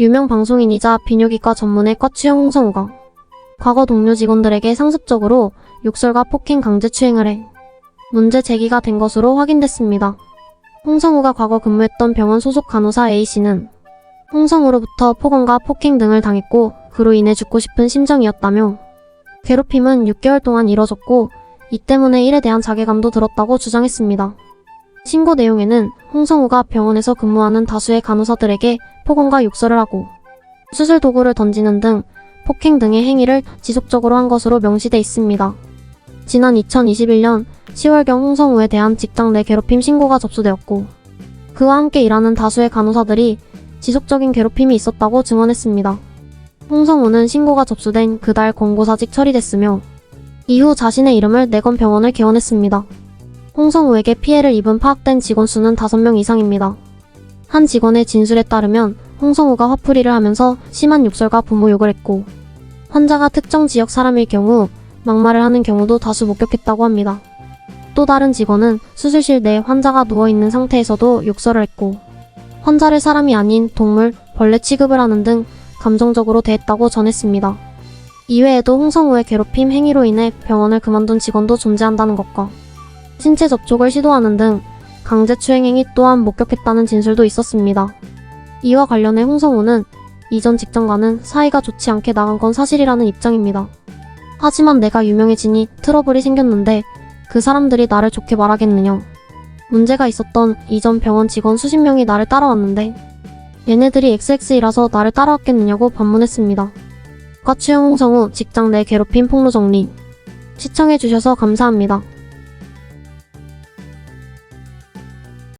유명 방송인이자 비뇨기과 전문의 과추형 홍성우가 과거 동료 직원들에게 상습적으로 욕설과 폭행 강제 추행을 해 문제 제기가 된 것으로 확인됐습니다. 홍성우가 과거 근무했던 병원 소속 간호사 A씨는 홍성우로부터 폭언과 폭행 등을 당했고 그로 인해 죽고 싶은 심정이었다며 괴롭힘은 6개월 동안 이뤄졌고 이 때문에 일에 대한 자괴감도 들었다고 주장했습니다. 신고 내용에는 홍성우가 병원에서 근무하는 다수의 간호사들에게 폭언과 욕설을 하고 수술 도구를 던지는 등 폭행 등의 행위를 지속적으로 한 것으로 명시돼 있습니다. 지난 2021년 10월경 홍성우에 대한 직장 내 괴롭힘 신고가 접수되었고 그와 함께 일하는 다수의 간호사들이 지속적인 괴롭힘이 있었다고 증언했습니다. 홍성우는 신고가 접수된 그달 권고사직 처리됐으며 이후 자신의 이름을 내건 병원을 개원했습니다. 홍성우에게 피해를 입은 파악된 직원 수는 5명 이상입니다. 한 직원의 진술에 따르면 홍성우가 화풀이를 하면서 심한 욕설과 부모 욕을 했고 환자가 특정 지역 사람일 경우 막말을 하는 경우도 다수 목격했다고 합니다. 또 다른 직원은 수술실 내 환자가 누워있는 상태에서도 욕설을 했고 환자를 사람이 아닌 동물, 벌레 취급을 하는 등 감정적으로 대했다고 전했습니다. 이외에도 홍성우의 괴롭힘 행위로 인해 병원을 그만둔 직원도 존재한다는 것과 신체 접촉을 시도하는 등 강제추행 행위 또한 목격했다는 진술도 있었습니다. 이와 관련해 홍성우는 이전 직장과는 사이가 좋지 않게 나간 건 사실이라는 입장입니다. 하지만 내가 유명해지니 트러블이 생겼는데 그 사람들이 나를 좋게 말하겠느냐. 문제가 있었던 이전 병원 직원 수십 명이 나를 따라왔는데 얘네들이 XX이라서 나를 따라왔겠느냐고 반문했습니다. 과추형 홍성우 직장 내 괴롭힘 폭로 정리 시청해주셔서 감사합니다.